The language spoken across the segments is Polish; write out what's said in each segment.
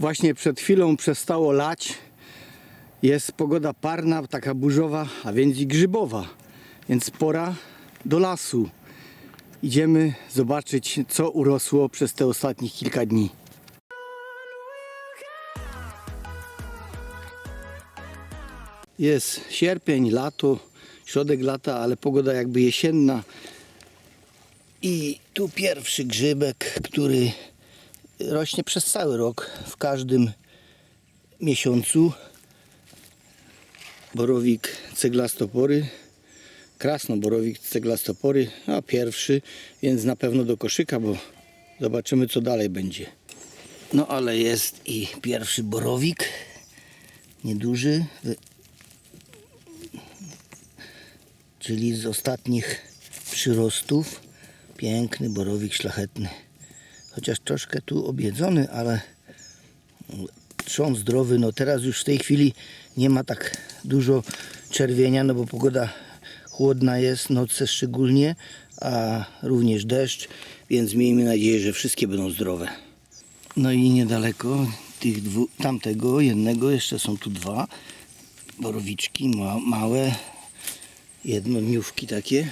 Właśnie przed chwilą przestało lać. Jest pogoda parna, taka burzowa, a więc i grzybowa. Więc pora do lasu. Idziemy zobaczyć, co urosło przez te ostatnich kilka dni. Jest sierpień, lato, środek lata, ale pogoda jakby jesienna. I tu pierwszy grzybek, który rośnie przez cały rok, w każdym miesiącu. Borowik ceglastopory, krasnoborowik ceglastopory, a pierwszy, więc na pewno do koszyka, bo zobaczymy co dalej będzie. No ale jest i pierwszy borowik, nieduży, czyli z ostatnich przyrostów. Piękny borowik szlachetny. Chociaż troszkę tu objedzony, ale trzon zdrowy. No teraz już w tej chwili nie ma tak dużo czerwienia, no bo pogoda chłodna jest, noce szczególnie, a również deszcz, więc miejmy nadzieję, że wszystkie będą zdrowe. No i niedaleko tych dwu, tamtego jednego jeszcze są tu dwa borowiczki ma, małe, jednodniówki takie,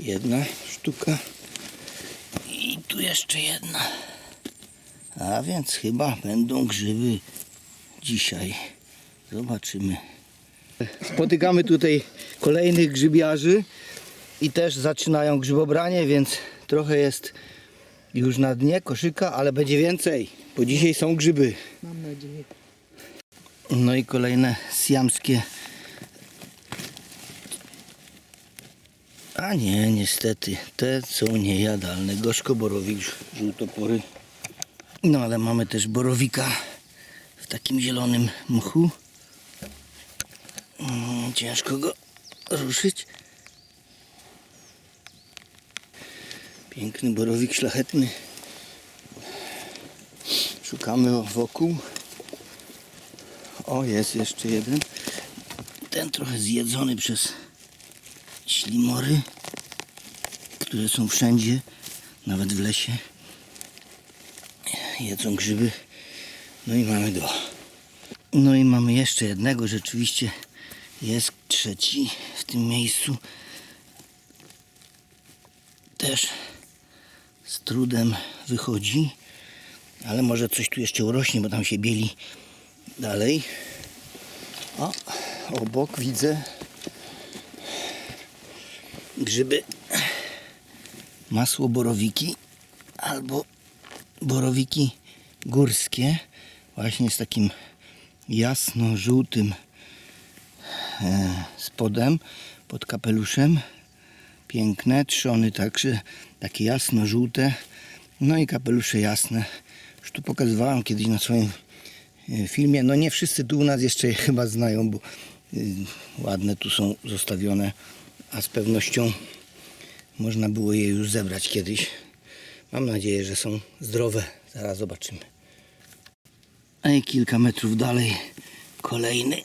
jedna sztuka tu jeszcze jedna. A więc chyba będą grzyby dzisiaj. Zobaczymy. Spotykamy tutaj kolejnych grzybiarzy i też zaczynają grzybobranie, więc trochę jest już na dnie koszyka, ale będzie więcej, bo dzisiaj są grzyby. Mam nadzieję. No i kolejne siamskie. A nie, niestety, te są niejadalne. Gorzko borowik, żółtopory. No ale mamy też borowika w takim zielonym mchu. Mm, Ciężko go ruszyć. Piękny borowik szlachetny. Szukamy wokół. O, jest jeszcze jeden. Ten trochę zjedzony przez ślimory, które są wszędzie, nawet w lesie. Jedzą grzyby. No i mamy dwa. No i mamy jeszcze jednego, rzeczywiście jest trzeci w tym miejscu. Też z trudem wychodzi, ale może coś tu jeszcze urośnie, bo tam się bieli dalej. O, obok widzę grzyby. Masło borowiki albo borowiki górskie właśnie z takim jasno-żółtym e, spodem pod kapeluszem. Piękne, trzony także takie jasno-żółte. No i kapelusze jasne. Już tu pokazywałem kiedyś na swoim e, filmie. No nie wszyscy tu u nas jeszcze je chyba znają bo y, ładne tu są zostawione a z pewnością można było je już zebrać kiedyś. Mam nadzieję, że są zdrowe. Zaraz zobaczymy. A kilka metrów dalej kolejny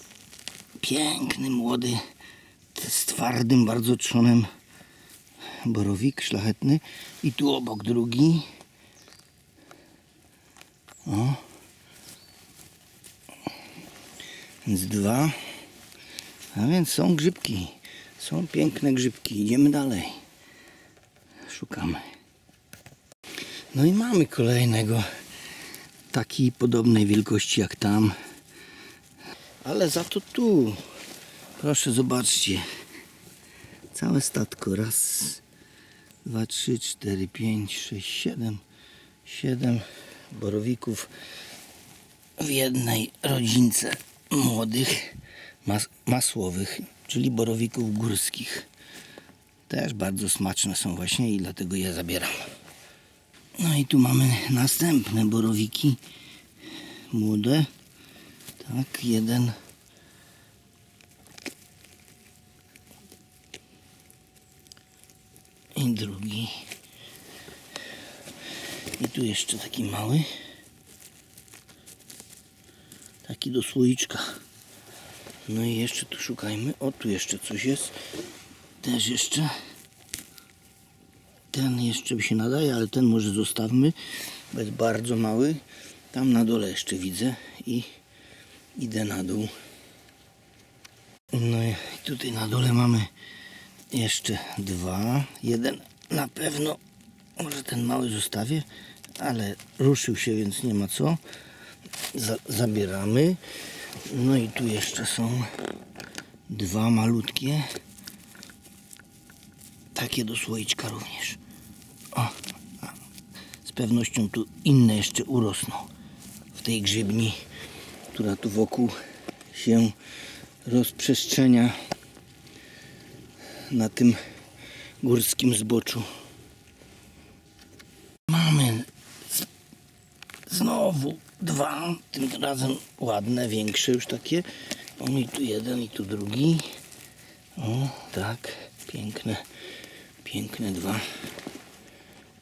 piękny, młody, z twardym bardzo trzonem borowik szlachetny. I tu obok drugi. O. Więc dwa. A więc są grzybki. Są piękne grzybki. Idziemy dalej. Szukamy. No i mamy kolejnego. Takiej podobnej wielkości jak tam. Ale za to tu. Proszę zobaczcie. Całe statko. Raz, dwa, trzy, cztery, pięć, sześć, siedem. Siedem borowików w jednej rodzince młodych mas masłowych, czyli borowików górskich. Też bardzo smaczne są właśnie i dlatego je zabieram. No i tu mamy następne borowiki młode. Tak, jeden. I drugi. I tu jeszcze taki mały. Taki do słoiczka. No i jeszcze tu szukajmy. O, tu jeszcze coś jest. Też jeszcze. Ten jeszcze by się nadaje, ale ten może zostawmy, bo jest bardzo mały. Tam na dole jeszcze widzę i idę na dół. No i tutaj na dole mamy jeszcze dwa. Jeden na pewno, może ten mały zostawię, ale ruszył się, więc nie ma co. Za, zabieramy. No i tu jeszcze są dwa malutkie. Takie do słoiczka również. O, z pewnością tu inne jeszcze urosną w tej grzybni, która tu wokół się rozprzestrzenia na tym górskim zboczu. Mamy z- znowu dwa, tym razem ładne, większe już takie. O i tu jeden i tu drugi. O, tak, piękne, piękne dwa.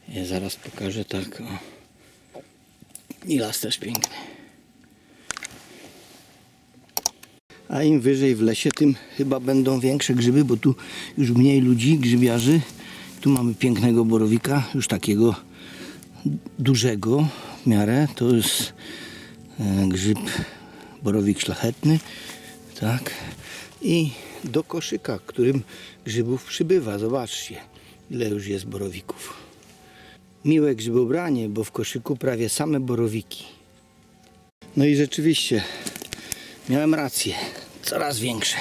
Ja zaraz pokażę tak. O. I las też piękny. A im wyżej w lesie, tym chyba będą większe grzyby, bo tu już mniej ludzi, grzybiarzy. Tu mamy pięknego borowika, już takiego dużego w miarę. To jest e, grzyb borowik szlachetny. Tak. I do koszyka, którym grzybów przybywa. Zobaczcie, ile już jest borowików. Miłe grzybobranie, bo w koszyku prawie same borowiki. No i rzeczywiście, miałem rację. Coraz większe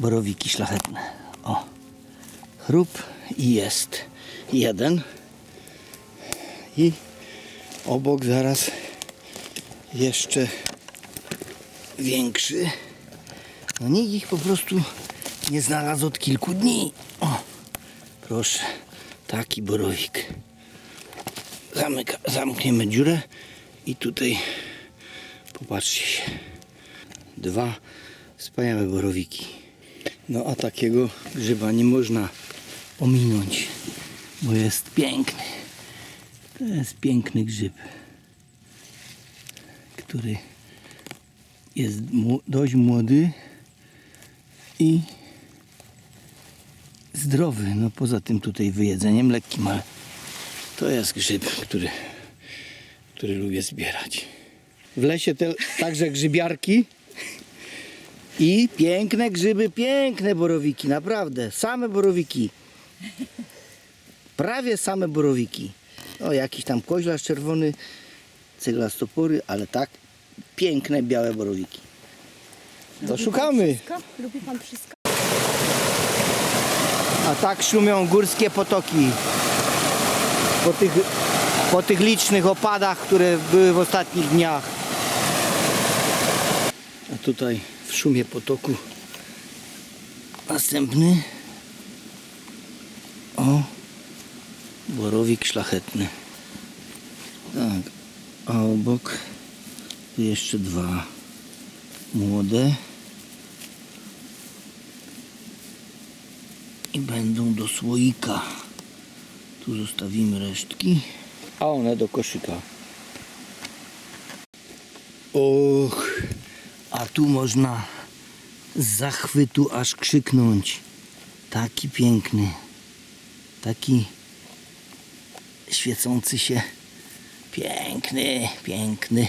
borowiki szlachetne. O, chrup i jest jeden. I obok zaraz jeszcze większy. No nikt ich po prostu nie znalazł od kilku dni. O, proszę, taki borowik. Zamyka, zamkniemy dziurę i tutaj popatrzcie się. Dwa wspaniałe borowiki. No a takiego grzyba nie można ominąć, bo jest piękny. To jest piękny grzyb, który jest dość młody i zdrowy. No poza tym tutaj wyjedzeniem lekkim, ale to jest grzyb, który, który lubię zbierać. W lesie te, także grzybiarki i piękne grzyby, piękne borowiki, naprawdę. Same borowiki. Prawie same borowiki. O, jakiś tam koźlarz czerwony, ceglastopory, ale tak piękne białe borowiki. To szukamy. Lubi pan wszystko? A tak szumią górskie potoki. Po tych, po tych licznych opadach, które były w ostatnich dniach. A tutaj w szumie potoku następny. O, borowik szlachetny. Tak, a obok tu jeszcze dwa młode. i będą do słoika. Tu zostawimy resztki, a one do koszyka. Och, a tu można z zachwytu aż krzyknąć. Taki piękny, taki świecący się, piękny, piękny.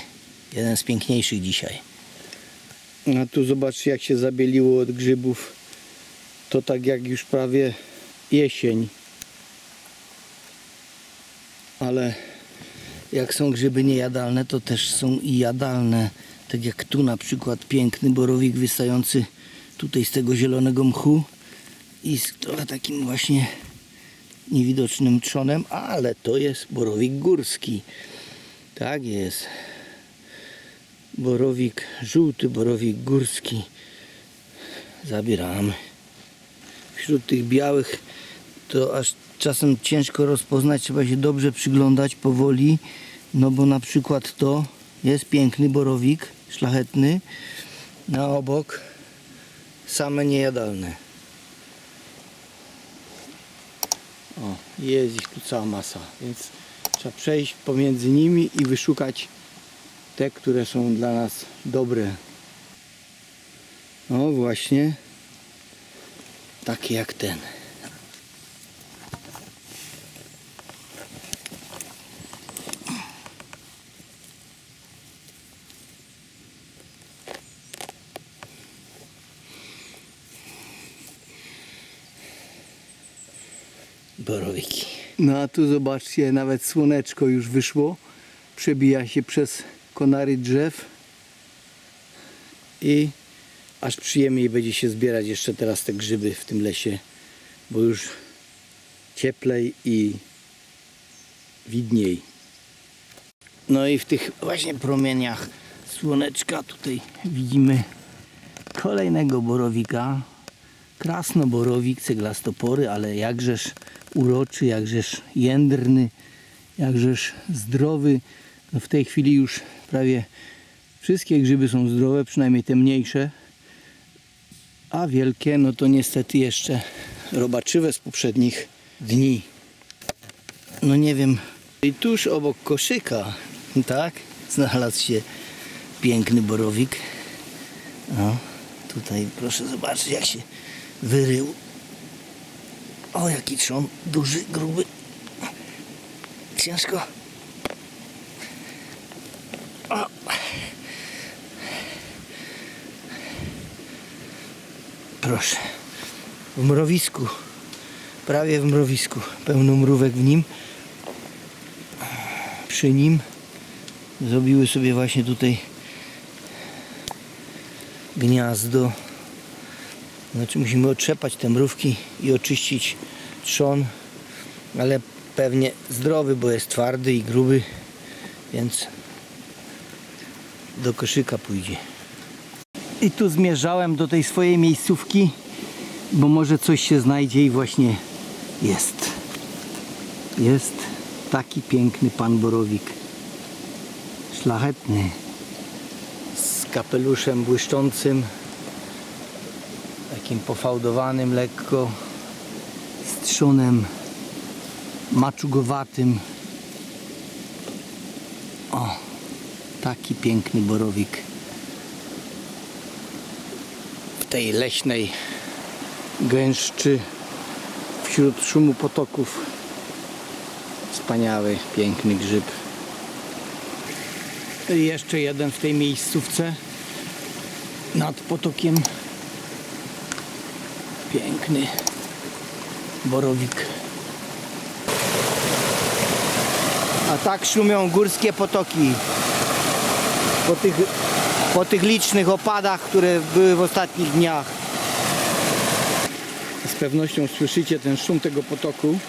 Jeden z piękniejszych dzisiaj. A tu zobaczcie jak się zabieliło od grzybów to tak jak już prawie jesień. Ale jak są grzyby niejadalne, to też są i jadalne. Tak jak tu na przykład piękny borowik wystający tutaj z tego zielonego mchu i z trochę takim właśnie niewidocznym trzonem, ale to jest borowik górski. Tak jest. Borowik żółty, borowik górski. Zabieramy wśród tych białych to aż czasem ciężko rozpoznać, trzeba się dobrze przyglądać powoli, no bo na przykład to jest piękny borowik szlachetny, na obok same niejadalne. O, jest ich tu cała masa, więc trzeba przejść pomiędzy nimi i wyszukać te, które są dla nas dobre. No właśnie, takie jak ten. Borowiki. No a tu zobaczcie, nawet słoneczko już wyszło. Przebija się przez konary drzew. I aż przyjemniej będzie się zbierać jeszcze teraz te grzyby w tym lesie, bo już cieplej i widniej. No i w tych właśnie promieniach słoneczka tutaj widzimy kolejnego borowika. Krasnoborowik, ceglastopory, ale jakżeż uroczy, jakżeż jędrny, jakżeż zdrowy. No w tej chwili już prawie wszystkie grzyby są zdrowe, przynajmniej te mniejsze. A wielkie, no to niestety jeszcze robaczywe z poprzednich dni. No nie wiem. I tuż obok koszyka, tak, znalazł się piękny borowik. No, tutaj proszę zobaczyć jak się wyrył. O, jaki trzon duży, gruby. Ciężko. O. Proszę. W mrowisku. Prawie w mrowisku. Pełno mrówek w nim. Przy nim zrobiły sobie właśnie tutaj gniazdo. Znaczy musimy otrzepać te mrówki i oczyścić trzon, ale pewnie zdrowy, bo jest twardy i gruby, więc do koszyka pójdzie. I tu zmierzałem do tej swojej miejscówki, bo może coś się znajdzie i właśnie jest. Jest taki piękny pan Borowik. Szlachetny. Z kapeluszem błyszczącym. Takim pofałdowanym lekko. Z trzonem maczugowatym. O, taki piękny borowik. W tej leśnej gęszczy wśród szumu potoków. Wspaniały, piękny grzyb. I jeszcze jeden w tej miejscówce nad potokiem. Piękny borowik. A tak szumią górskie potoki. Po tych, po tych licznych opadach, które były w ostatnich dniach. Z pewnością słyszycie ten szum tego potoku.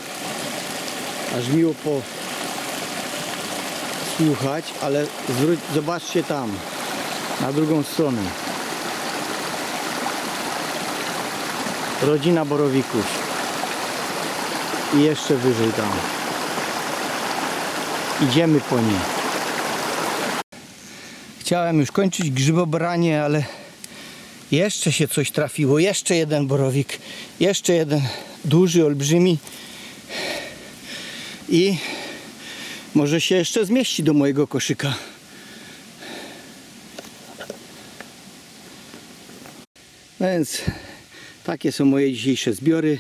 Aż miło posłuchać, ale zwróć, zobaczcie tam, na drugą stronę. Rodzina Borowików. I jeszcze wyżej tam. Idziemy po nie. Chciałem już kończyć grzybobranie, ale jeszcze się coś trafiło. Jeszcze jeden borowik. Jeszcze jeden duży, olbrzymi. I może się jeszcze zmieści do mojego koszyka. No więc takie są moje dzisiejsze zbiory.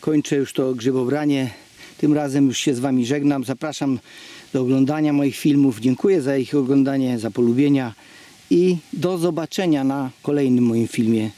Kończę już to grzybobranie. Tym razem już się z Wami żegnam. Zapraszam do oglądania moich filmów. Dziękuję za ich oglądanie, za polubienia i do zobaczenia na kolejnym moim filmie